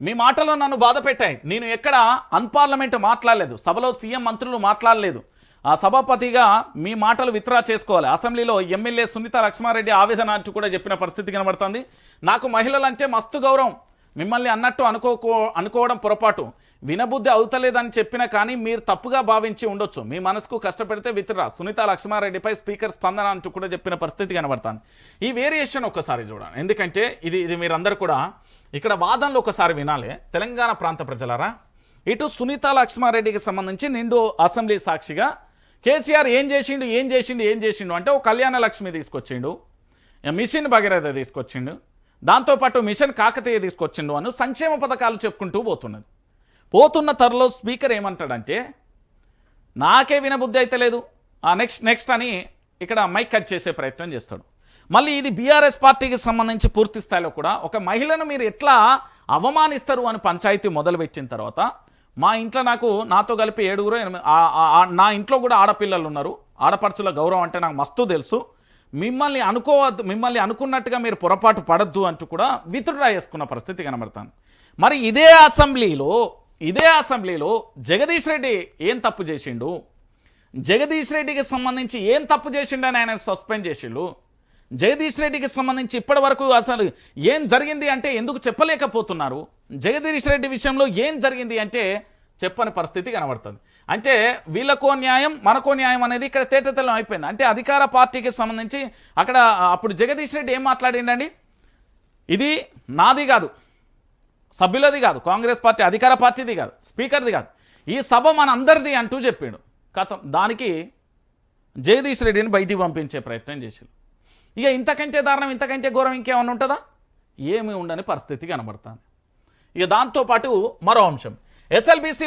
మీ మాటలు నన్ను బాధ పెట్టాయి. నేను ఎక్కడ అన్పార్లమెంట్ మాట్లాడలేదు. సభలో సీఎం మంత్రులు మాట్లాడలేదు. ఆ సభాపతిగా మీ మాటలు విత్డ్రా చేసుకోవాలి. అసెంబ్లీలో ఎమ్మెల్యే సునీత లక్ష్మారెడ్డి ఆవేదన అంటూ కూడా చెప్పిన పరిస్థితి కనబడుతుంది. నాకు మహిళలంటే మస్తు గౌరవం. మిమ్మల్ని అన్నట్టు అనుకోకో అనుకోవడం పొరపాటు. వినబుద్ధి అవుతలేదని చెప్పినా కానీ మీరు తప్పుగా భావించి ఉండొచ్చు. మీ మనసుకు కష్టపెడితే విత్రా సునీత లక్ష్మారెడ్డిపై స్పీకర్ స్పందన అంటూ కూడా చెప్పిన పరిస్థితి కనబడుతుంది. ఈ వేరియేషన్ ఒకసారి చూడండి ఎందుకంటే ఇది ఇది మీరందరూ కూడా ఇక్కడ వాదనలు ఒకసారి వినాలి. తెలంగాణ ప్రాంత ప్రజలరా ఇటు సునీత లక్ష్మారెడ్డికి సంబంధించి నిండు అసెంబ్లీ సాక్షిగా కేసీఆర్ ఏం చేసిండు ఏం చేసిండు ఏం చేసిండు అంటే ఓ కళ్యాణ లక్ష్మి తీసుకొచ్చిండు మిషన్ భగీరథ తీసుకొచ్చిండు దాంతోపాటు మిషన్ కాకతీయ తీసుకొచ్చిండు అని సంక్షేమ పథకాలు చెప్పుకుంటూ పోతున్నది. పోతున్న తరలో స్పీకర్ ఏమంటాడంటే నాకే వినబుద్ధి అయితే లేదు. ఆ నెక్స్ట్ నెక్స్ట్ అని ఇక్కడ మైక్ కట్ చేసే ప్రయత్నం చేస్తాడు. మళ్ళీ ఇది బీఆర్ఎస్ పార్టీకి సంబంధించి పూర్తి స్థాయిలో కూడా ఒక మహిళను మీరు ఎట్లా అవమానిస్తారు అని పంచాయతీ మొదలుపెట్టిన తర్వాత మా ఇంట్లో నాకు నాతో కలిపి ఏడుగురు నా ఇంట్లో కూడా ఆడపిల్లలు ఉన్నారు. ఆడపడుచుల గౌరవం అంటే నాకు మస్తు తెలుసు. మిమ్మల్ని అనుకోవద్దు మిమ్మల్ని అనుకున్నట్టుగా మీరు పొరపాటు పడద్దు అంటూ కూడా విత్డ్రా చేసుకున్న పరిస్థితి కనబడతాను మరి ఇదే అసెంబ్లీలో ఇదే అసెంబ్లీలో జగదీష్ రెడ్డి ఏం తప్పు చేసిండు? జగదీష్ రెడ్డికి సంబంధించి ఏం తప్పు చేసిండని ఆయన సస్పెండ్ చేసిండు? జగదీష్ రెడ్డికి సంబంధించి ఇప్పటి వరకు అసలు ఏం జరిగింది అంటే ఎందుకు చెప్పలేకపోతున్నారు? జగదీష్ రెడ్డి విషయంలో ఏం జరిగింది అంటే చెప్పని పరిస్థితి కనబడుతుంది. అంటే వీళ్ళకో న్యాయం మనకో న్యాయం అనేది ఇక్కడ తేటతెల్లం అయిపోయింది. అంటే అధికార పార్టీకి సంబంధించి అక్కడ అప్పుడు జగదీష్ రెడ్డి ఏం మాట్లాడిండండి? ఇది నాది కాదు. సభ్యులది కాదు కాంగ్రెస్ పార్టీ అధికార పార్టీది కాదు స్పీకర్ది కాదు. ఈ సభ మన అందరిది అంటూ చెప్పాడు. కథం దానికి జగదీష్ రెడ్డిని బయటికి పంపించే ప్రయత్నం చేసిండు. ఇక ఇంతకంటే దారుణం ఇంతకంటే ఘోరం ఇంకేమన్నా ఉంటుందా? ఏమీ ఉండని పరిస్థితి కనబడుతుంది. ఇక దాంతోపాటు మరో అంశం. ఎస్ఎల్బీసీ